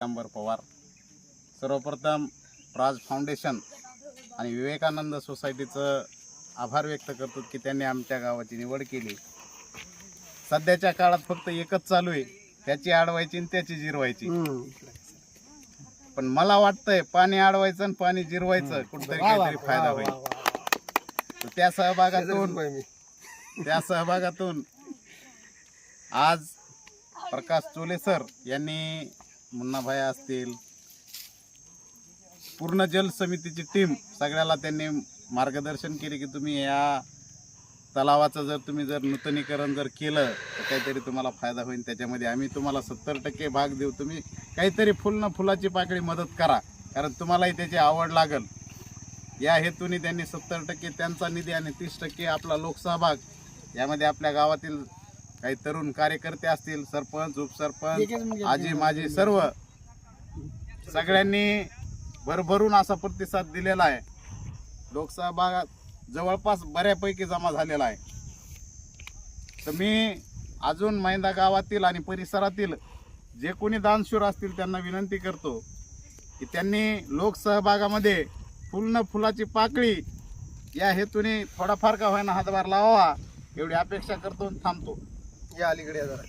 अंबर पवार. सर्वप्रथम प्राज फाउंडेशन आणि विवेकानंद सोसायटीचं आभार व्यक्त करतो की त्यांनी आमच्या गावाची निवड केली. सध्याच्या काळात फक्त एकच चालू आहे. त्याची अडवायची आणि त्याची जिरवायची. पण मला वाटतंय पाणी अडवायचं आणि पाणी जिरवायचं कुठतरी काहीतरी फायदा होईल. त्या सहभागातून त्या सहभागातून आज प्रकाश चोले सर यांनी मुन्नाभाई असतील. पूर्ण जल समितीची टीम सगळ्याला त्यांनी मार्गदर्शन केले की तुम्ही या तलावाचं जर तुम्ही जर नूतनीकरण जर केलं तर काहीतरी तुम्हाला फायदा होईल. त्याच्यामध्ये आम्ही तुम्हाला सत्तर टक्के भाग देऊ. तुम्ही काहीतरी फुल न फुलाची पाकळी मदत करा. कारण तुम्हालाही त्याची आवड लागल. या हेतूने त्यांनी सत्तर टक्के त्यांचा निधी आणि तीस टक्के आपला लोकसहभाग यामध्ये आपल्या गावातील काही तरुण कार्यकर्ते असतील सरपंच उपसरपंच आजी माजी सर्व सगळ्यांनी भरभरून असा प्रतिसाद दिलेला आहे. लोकसहभागात जवळपास बऱ्यापैकी जमा झालेला आहे. तर मी अजून मैंदा गावातील आणि परिसरातील जे कोणी दानशूर असतील त्यांना विनंती करतो की त्यांनी लोकसहभागामध्ये फुल न फुलाची पाकळी या हेतूने थोडाफार का होईना हातभार लावावा एवढी अपेक्षा करतो थांबतो. या अलीकडे या जरा.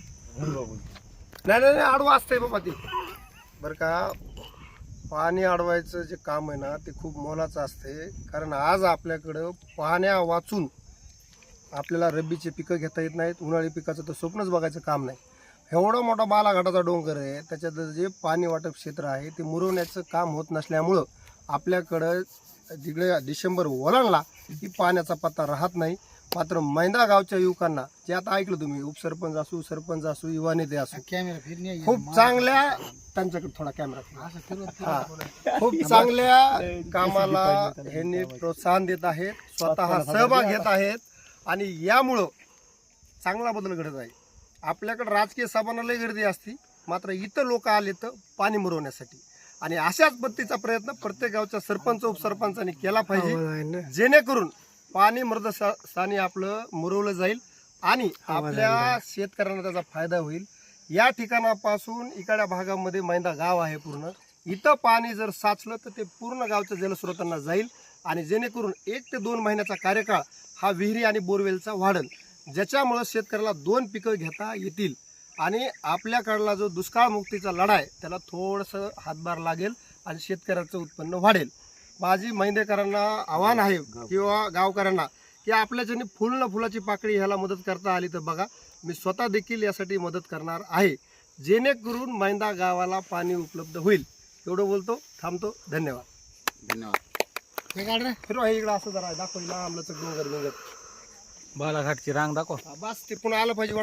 नाही नाही नाही आडवा असतंय बाबा ते. बरं का पाणी अडवायचं जे काम आहे ना ते खूप मोलाचं असते कारण आज आपल्याकडं पाण्या वाचून आपल्याला रब्बीचे पिकं घेता येत नाहीत उन्हाळी पिकाचं तर स्वप्नच बघायचं काम नाही. एवढा मोठा बालाघाटाचा डोंगर आहे त्याच्यात जे पाणी वाटप क्षेत्र आहे ते मुरवण्याचं काम होत नसल्यामुळं आपल्याकडं जिकडे डिसेंबर ओलांडला की पाण्याचा पत्ता राहत नाही. मात्र मैंदा गावच्या युवकांना जे आता ऐकलं तुम्ही उपसरपंच असू सरपंच असू युवा नेते असू खूप चांगल्या त्यांच्याकडे थोडा कॅमेरा हा. खूप चांगल्या कामाला ह्यांनी प्रोत्साहन देत आहेत स्वतः सहभाग घेत आहेत आणि यामुळं चांगला बदल घडत आहे. आपल्याकडे राजकीय सभांना लय गर्दी असती मात्र इथं लोक आले तर पाणी मुरवण्यासाठी. आणि अशाच पद्धतीचा प्रयत्न प्रत्येक गावच्या सरपंच उपसरपंचांनी केला पाहिजे जेणेकरून पाणी मृद स्थानी आपलं मुरवलं जाईल आणि आपल्या शेतकऱ्यांना त्याचा फायदा होईल. या ठिकाणापासून इकडच्या भागामध्ये मैंदा गाव आहे पूर्ण. इथं पाणी जर साचलं तर ते पूर्ण गावच्या जलस्रोतांना जाईल आणि जेणेकरून एक ते दोन महिन्याचा कार्यकाळ हा विहिरी आणि बोरवेलचा वाढेल. ज्याच्यामुळं शेतकऱ्याला दोन पिकं घेता येतील. आणि आपल्याकडला जो दुष्काळमुक्तीचा लढा आहे त्याला थोडंसं हातभार लागेल आणि शेतकऱ्याचं उत्पन्न वाढेल. माझी मैंदेकरांना आव्हान आहे किंवा गावकऱ्यांना की आपल्याच्याने फुल न फुलाची पाकळी ह्याला मदत करता आली तर बघा मी स्वतः देखील यासाठी मदत करणार आहे. जेणेकरून मैंदा गावाला पाणी उपलब्ध होईल. एवढं बोलतो थांबतो धन्यवाद. धन्यवाद. हे इकडं असं जरा दाखव लांबलंच डोंगर डोंगर बालाघाटची रांग दाखव. बस ते पुन्हा आलं पाहिजे.